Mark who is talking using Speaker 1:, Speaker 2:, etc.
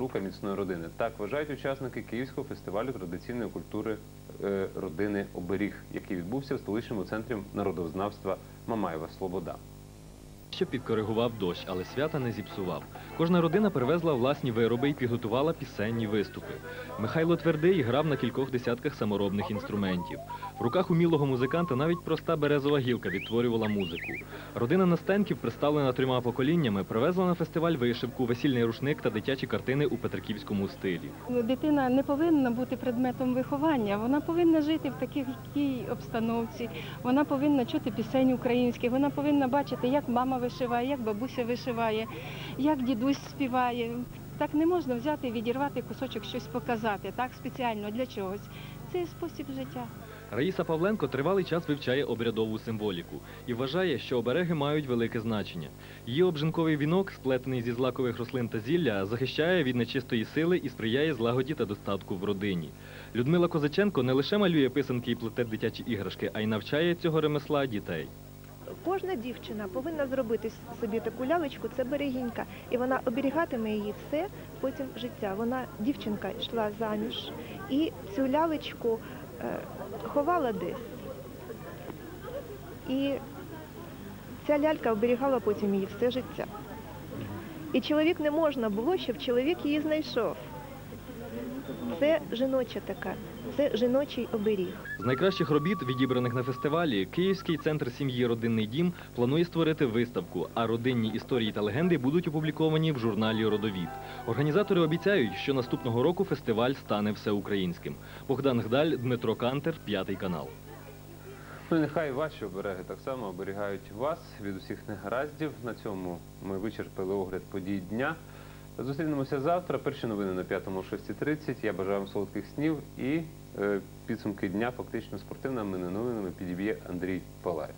Speaker 1: запорука міцної родини. Так вважають учасники Київського фестивалю традиційної культури е, родини Оберіг, який відбувся в столичному центрі народознавства Мамаєва Слобода.
Speaker 2: Що підкоригував дощ, але свята не зіпсував. Кожна родина привезла власні вироби і підготувала пісенні виступи. Михайло Твердий грав на кількох десятках саморобних інструментів. В руках умілого музиканта навіть проста березова гілка відтворювала музику. Родина Настенків, представлена трьома поколіннями, привезла на фестиваль вишивку, весільний рушник та дитячі картини у петриківському стилі.
Speaker 3: Дитина не повинна бути предметом виховання. Вона повинна жити в такій обстановці. Вона повинна чути пісень українських. Вона повинна бачити, як мама вишиває, як бабуся вишиває, як дідусь співає. Так не можна взяти відірвати кусочок, щось показати, так спеціально для чогось. Це спосіб життя.
Speaker 2: Раїса Павленко тривалий час вивчає обрядову символіку і вважає, що обереги мають велике значення. Її обжинковий вінок, сплетений зі злакових рослин та зілля, захищає від нечистої сили і сприяє злагоді та достатку в родині. Людмила Козаченко не лише малює писанки і плете дитячі іграшки, а й навчає цього ремесла дітей.
Speaker 4: Кожна дівчина повинна зробити собі таку лялечку, це берегінька, і вона оберігатиме її все потім життя. Вона дівчинка йшла заміж і цю лялечку е, ховала десь. І ця лялька оберігала потім її все життя. І чоловік не можна було, щоб чоловік її знайшов. Це жіноча така, це жіночий оберіг.
Speaker 2: З найкращих робіт, відібраних на фестивалі, Київський центр сім'ї Родинний дім планує створити виставку, а родинні історії та легенди будуть опубліковані в журналі Родовід. Організатори обіцяють, що наступного року фестиваль стане всеукраїнським. Богдан Гдаль, Дмитро Кантер, п'ятий канал.
Speaker 1: Ну і нехай ваші обереги так само оберігають вас від усіх негараздів. На цьому ми вичерпали огляд подій дня. Зустрінемося завтра. Перші новини на 5-му о 6.30. Я бажаю вам солодких снів і е, підсумки дня фактично спортивними новинами підіб'є Андрій Палай.